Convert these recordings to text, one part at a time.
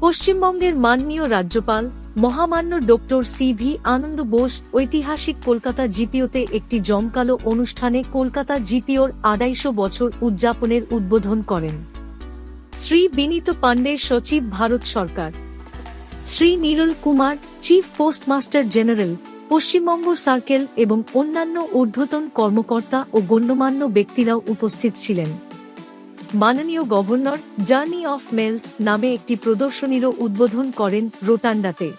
পশ্চিমবঙ্গের মাননীয় রাজ্যপাল, মহামান্য doctor C V Ananda Bose ঐতিহাসিক কলকাতা জিপিওতে একটি জমকালো অনুষ্ঠানে কলকাতা জিপিওর আড়াইশো বছর উদযাপনের উদ্বোধন করেন। শ্রী বিনীত পাণ্ডে সচিব ভারত সরকার। Shri Niral Kumar, chief postmaster general, Paschimbanga circle এবং অন্যান্য ঊর্ধ্বতন কর্মকর্তা ও গণ্যমান্য ব্যক্তিরাও উপস্থিত ছিলেন। মাননীয় গভর্নর জার্নি অফ মেলস নামে একটি প্রদর্শনীরও উদ্বোধন করেন রোটান্ডাতে।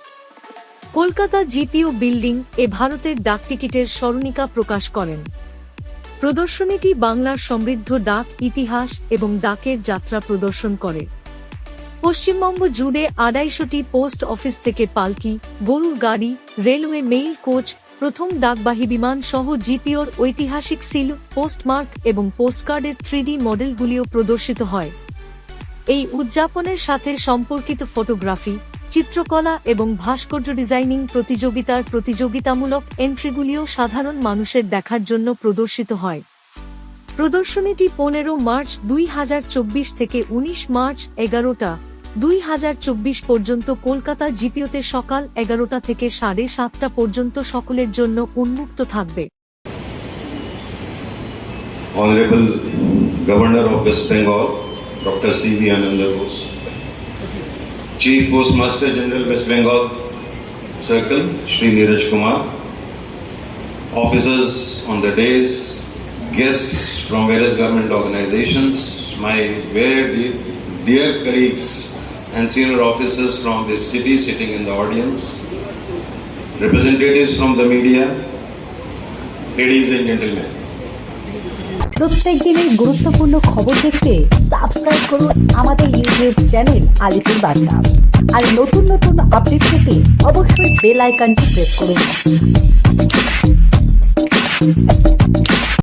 কলকাতা জিপিও বিল্ডিং এ ভারতের ডাকটিকিটের স্মরণিকা প্রকাশ করেন। প্রদর্শনীটি বাংলার সমৃদ্ধ ডাক, ইতিহাস এবং ডাকের যাত্রা প্রদর্শন করে। পশ্চিমবঙ্গ জুড়ে আড়াইশোটি পোস্ট অফিস থেকে পালকি, গরুর গাড়ি, রেলওয়ে মেইল কোচ, প্রথম ডাকবাহী বিমান সহ জিপিওর ঐতিহাসিক সিল, পোস্টমার্ক এবং পোস্টকার্ডের থ্রিডি মডেলগুলিও প্রদর্শিত হয়। এই উদযাপনের সাথে সম্পর্কিত ফটোগ্রাফি, চিত্রকলা এবং ভাস্কর্য ডিজাইনিং প্রতিযোগিতার প্রতিযোগিতামূলক এন্ট্রিগুলিও সাধারণ মানুষের দেখার জন্য প্রদর্শিত হয়। প্রদর্শনীটি পনেরো মার্চ দুই হাজার চব্বিশ থেকে উনিশ মার্চ এগারোটা দুই হাজার চব্বিশ পর্যন্ত কলকাতা জিপিওতে সকাল এগারোটা থেকে সাড়ে সাতটা পর্যন্ত সকলের জন্য উন্মুক্ত থাকবে Honorable Governor of West Bengal, Dr. C.V. Ananda Bose, Chief Postmaster General West Bengal Circle, Shri Neeraj Kumar, officers on the days, guests from various government organizations, my very dear, dear colleagues and senior officers from this city sitting in the audience, representatives from the media, ladies and gentlemen. প্রত্যেক দিনের গুরুত্বপূর্ণ খবর দেখতে subscribe করুন আমাদের YouTube channel Alipur বার্তা আর নতুন নতুন আপডেট পেতে অবশ্যই বেল আইকনটি প্রেস করুন